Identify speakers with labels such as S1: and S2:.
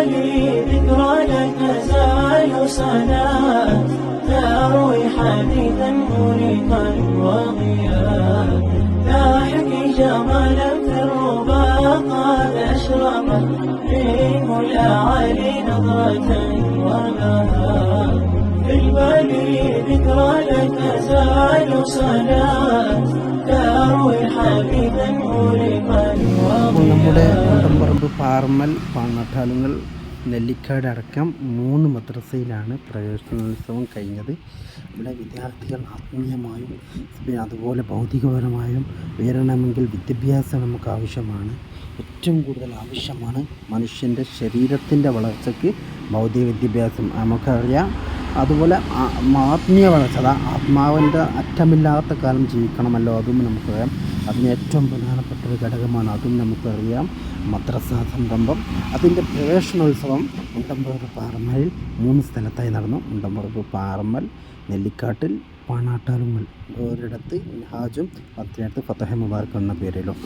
S1: البالي ذكرى لا تزال صلاة تروي حديثا مريقا وضياء. لاحق جمالا في الربا قد أشرقت فيه الأعالي نظرة وبهاء في البالي ذكرى لا تزال صلاة
S2: അപ്പോൾ നമ്മുടെ കൂട്ടംപറമ്പ് പാർമൽ പാണാട്ടാലുങ്ങൾ നെല്ലിക്കാട് അടക്കം മൂന്ന് മദ്രസയിലാണ് പ്രവേശനോത്സവം കഴിഞ്ഞത്. ഇവിടെ വിദ്യാർത്ഥികൾ ആത്മീയമായും പിന്നെ അതുപോലെ ഭൗതികപരമായും ഉയരണമെങ്കിൽ വിദ്യാഭ്യാസം നമുക്ക് ആവശ്യമാണ്. ഏറ്റവും കൂടുതൽ ആവശ്യമാണ് മനുഷ്യന്റെ ശരീരത്തിന്റെ വളർച്ചയ്ക്ക് ഭൗതിക വിദ്യാഭ്യാസം. നമുക്കറിയാം അതുപോലെ ആത്മീയ വളർച്ച അതാ ആത്മാവിന്റെ അറ്റമില്ലാത്ത കാലം ജീവിക്കണമല്ലോ അതും നമുക്കറിയാം അതിന് ഏറ്റവും പ്രധാനപ്പെട്ട ഒരു ഘടകമാണ് അതും നമുക്കറിയാം മദ്രസ സംരംഭം അതിന്റെ പ്രവേശനോത്സവം മുണ്ടമ്പറമ്പ് പാറമ്മലിൽ മൂന്ന് സ്ഥലത്തായി നടന്നു. മുണ്ടമ്പറമ്പ് പാറമ്മൽ നെല്ലിക്കാട്ടിൽ പാണാട്ടാലുങ്ങൽ ഒരിടത്ത് ഹാജും പത്തിനടുത്ത് ഫത്തഹ മുബാർക്ക് എന്ന പേരിലും.